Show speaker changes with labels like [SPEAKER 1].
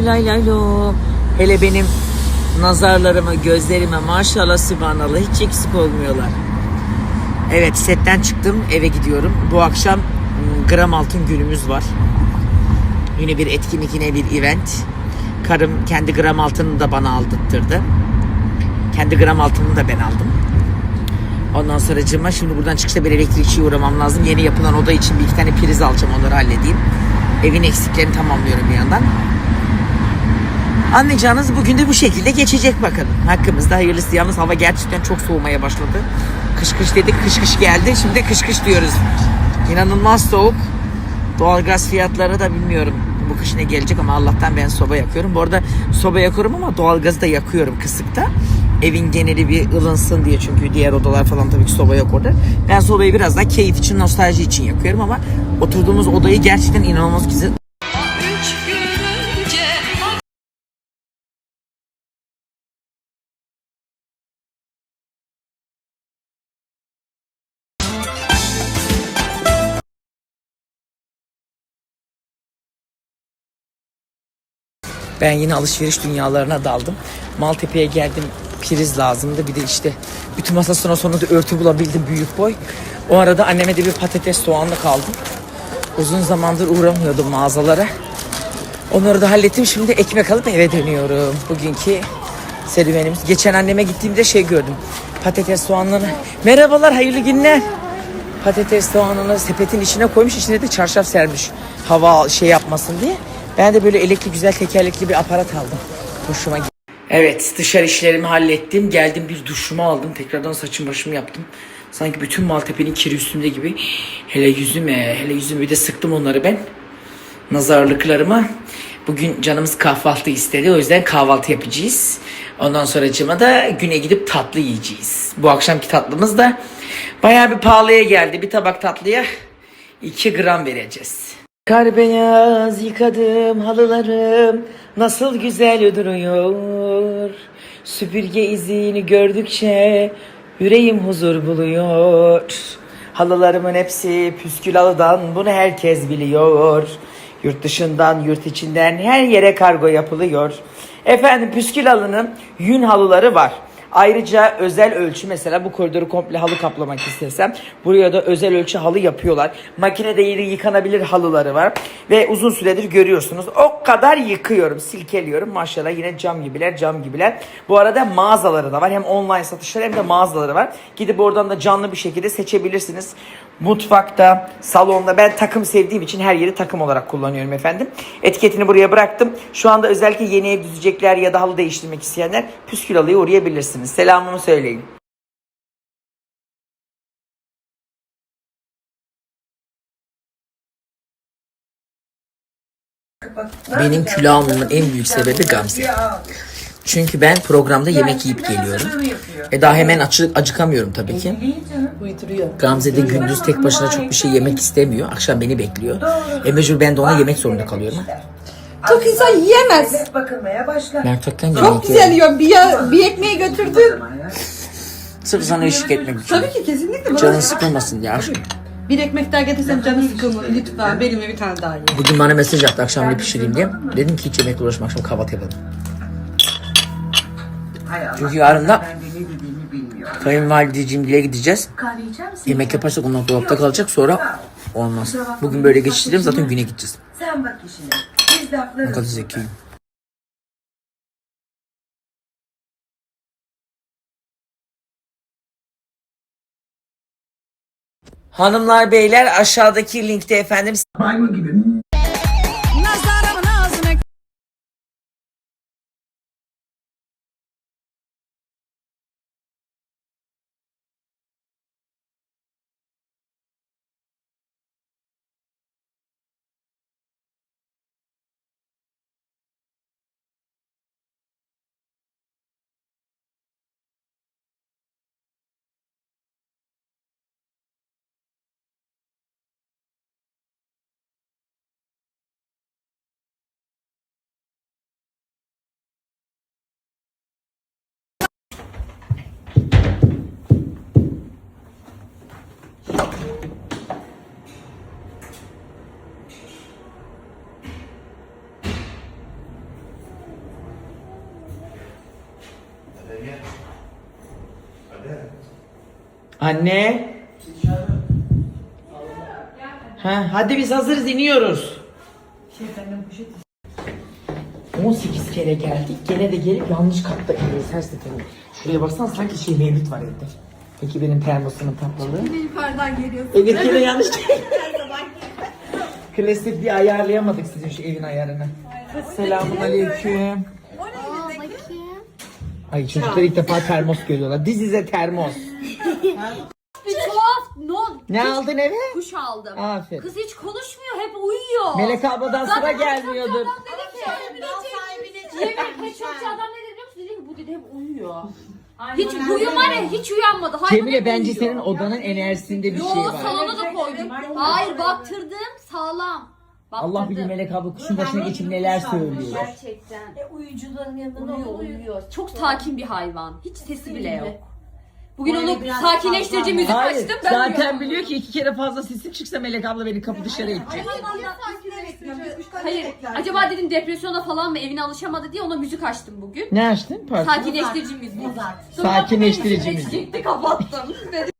[SPEAKER 1] lay lay lo. Hele benim nazarlarıma, gözlerime maşallah sübhanallah hiç eksik olmuyorlar. Evet setten çıktım eve gidiyorum. Bu akşam m, gram altın günümüz var. Yine bir etkinlik yine bir event. Karım kendi gram altınını da bana aldırttırdı. Kendi gram altınını da ben aldım. Ondan sonra şimdi buradan çıkışta bir elektrikçiye uğramam lazım. Yeni yapılan oda için bir iki tane priz alacağım onları halledeyim. Evin eksiklerini tamamlıyorum bir yandan. Anlayacağınız bugün de bu şekilde geçecek bakalım. Hakkımızda hayırlısı. Yalnız hava gerçekten çok soğumaya başladı. Kış kış dedik kış kış geldi. Şimdi kış kış diyoruz. İnanılmaz soğuk. Doğalgaz fiyatları da bilmiyorum bu kış ne gelecek ama Allah'tan ben soba yakıyorum. Bu arada soba yakıyorum ama doğalgazı da yakıyorum kısıkta. Evin geneli bir ılınsın diye çünkü diğer odalar falan tabii ki soba yok orada. Ben sobayı biraz daha keyif için, nostalji için yakıyorum ama oturduğumuz odayı gerçekten inanılmaz güzel Ben yine alışveriş dünyalarına daldım. Maltepe'ye geldim. Priz lazımdı. Bir de işte bütün masa sonra sonunda örtü bulabildim büyük boy. O arada anneme de bir patates soğanlı kaldım. Uzun zamandır uğramıyordum mağazalara. Onları da hallettim. Şimdi ekmek alıp eve dönüyorum. Bugünkü serüvenimiz. Geçen anneme gittiğimde şey gördüm. Patates soğanlarını. Merhabalar, hayırlı günler. Patates soğanını sepetin içine koymuş. içine de çarşaf sermiş. Hava şey yapmasın diye. Ben de böyle elekli güzel tekerlekli bir aparat aldım. Hoşuma gitti. Evet dışarı işlerimi hallettim. Geldim bir duşumu aldım. Tekrardan saçım başımı yaptım. Sanki bütün Maltepe'nin kiri üstümde gibi. Hele yüzüme, hele yüzüme bir de sıktım onları ben nazarlıklarıma. Bugün canımız kahvaltı istedi. O yüzden kahvaltı yapacağız. Ondan sonra da güne gidip tatlı yiyeceğiz. Bu akşamki tatlımız da bayağı bir pahalıya geldi. Bir tabak tatlıya 2 gram vereceğiz. Kar beyaz yıkadım halılarım nasıl güzel duruyor. Süpürge izini gördükçe yüreğim huzur buluyor. Halılarımın hepsi püskül halıdan bunu herkes biliyor. Yurt dışından yurt içinden her yere kargo yapılıyor. Efendim püskül halının yün halıları var. Ayrıca özel ölçü mesela bu koridoru komple halı kaplamak istesem buraya da özel ölçü halı yapıyorlar. Makinede yıkanabilir halıları var ve uzun süredir görüyorsunuz. O kadar yıkıyorum, silkeliyorum. Maşallah yine cam gibiler, cam gibiler. Bu arada mağazaları da var. Hem online satışları hem de mağazaları var. Gidip oradan da canlı bir şekilde seçebilirsiniz. Mutfakta, salonda ben takım sevdiğim için her yeri takım olarak kullanıyorum efendim. Etiketini buraya bıraktım. Şu anda özellikle yeni ev düzecekler ya da halı değiştirmek isteyenler püskül halıya uğrayabilirsiniz. Selamımı söyleyin. Benim kilo almamın en büyük sebebi Gamze. Çünkü ben programda yemek yiyip geliyorum. E daha hemen açı, acıkamıyorum tabii ki. Gamze de gündüz tek başına çok bir şey yemek istemiyor. Akşam beni bekliyor. E mecbur ben de ona yemek zorunda kalıyorum.
[SPEAKER 2] Çok insan yiyemez.
[SPEAKER 3] bakılmaya başlar.
[SPEAKER 1] Yemek
[SPEAKER 2] Çok güzel yiyorum. Bir, ya, bir ekmeği götürdün.
[SPEAKER 1] Sırf sana eşlik etmek için.
[SPEAKER 2] Tabii ki kesinlikle. Bana
[SPEAKER 1] Canın sıkılmasın aşkım.
[SPEAKER 2] Bir ekmek daha getirsem canı sıkılma. Lütfen benimle bir tane daha ye.
[SPEAKER 1] Bugün bana mesaj attı akşam ne pişireyim diye. Dedim ki hiç yemekle uğraşma akşam kahvaltı yapalım.
[SPEAKER 3] Hay Allah.
[SPEAKER 1] Çünkü yarın da
[SPEAKER 3] Ben de ne dediğimi bilmiyorum.
[SPEAKER 1] kayınvalideciğimle gideceğiz.
[SPEAKER 3] Kahve içer misin?
[SPEAKER 1] Yemek yaparsak onlar dolapta kalacak sonra olmaz. Bugün böyle geçiştirelim zaten güne gideceğiz.
[SPEAKER 3] Sen bak işine. Biz
[SPEAKER 1] Ne
[SPEAKER 3] laflarız.
[SPEAKER 1] kadar zekiyim. Hanımlar beyler aşağıdaki linkte efendim
[SPEAKER 3] Maymun gibi.
[SPEAKER 1] Anne. Ha, hadi biz hazırız iniyoruz. 18 kere geldik. Gene de gelip yanlış katta iniyoruz her seferinde. Şuraya baksana sanki şey mevlüt var evde. Peki benim termosumun tatlılığı.
[SPEAKER 2] Yukarıdan geliyorsun.
[SPEAKER 1] Evet gene yanlış Klasik bir ayarlayamadık sizin şu evin ayarını. Selamun aleyküm. Ay çocuklar ilk defa termos görüyorlar. This is a termos.
[SPEAKER 4] Bir tuhaf no
[SPEAKER 1] Ne aldın eve?
[SPEAKER 4] kuş aldım.
[SPEAKER 1] Aferin.
[SPEAKER 4] Kız hiç konuşmuyor hep uyuyor.
[SPEAKER 1] Melek abladan sıra gelmiyordur.
[SPEAKER 4] Adam dedi ki yemin pek çokça adam ne dedi biliyor musun? Dedi ki bu dedi hep uyuyor. Hiç bugün var ya hiç uyanmadı. Hayvan
[SPEAKER 1] Cemile
[SPEAKER 4] hep
[SPEAKER 1] bence
[SPEAKER 4] uyuyor.
[SPEAKER 1] senin odanın enerjisinde bir
[SPEAKER 4] Yo
[SPEAKER 1] şey var.
[SPEAKER 4] salona da koydum. Hayır baktırdım sağlam. Baktırdım.
[SPEAKER 1] Allah bilir Melek abla kuşun başına geçip neler söylüyor.
[SPEAKER 4] Gerçekten.
[SPEAKER 2] E, uyucuların yanında
[SPEAKER 4] Uyuyor uyuyor. Çok sakin bir hayvan. Hiç sesi bile yok. Bugün
[SPEAKER 2] Öyle
[SPEAKER 4] onu
[SPEAKER 2] biraz
[SPEAKER 4] sakinleştirici
[SPEAKER 2] fazla.
[SPEAKER 4] müzik
[SPEAKER 1] Hayır
[SPEAKER 4] açtım. Ben
[SPEAKER 1] zaten
[SPEAKER 4] uyandım.
[SPEAKER 1] biliyor ki iki kere fazla sesim çıksa Melek abla beni kapı dışarı edecek.
[SPEAKER 4] Hayır. Acaba dedim depresyona falan mı evine alışamadı diye ona müzik açtım bugün.
[SPEAKER 1] Ne açtın? Pardon.
[SPEAKER 4] Sakinleştirici müzik. Sonra
[SPEAKER 1] Sakinleştirici müzik.
[SPEAKER 4] Çıktı kapattım. Dedim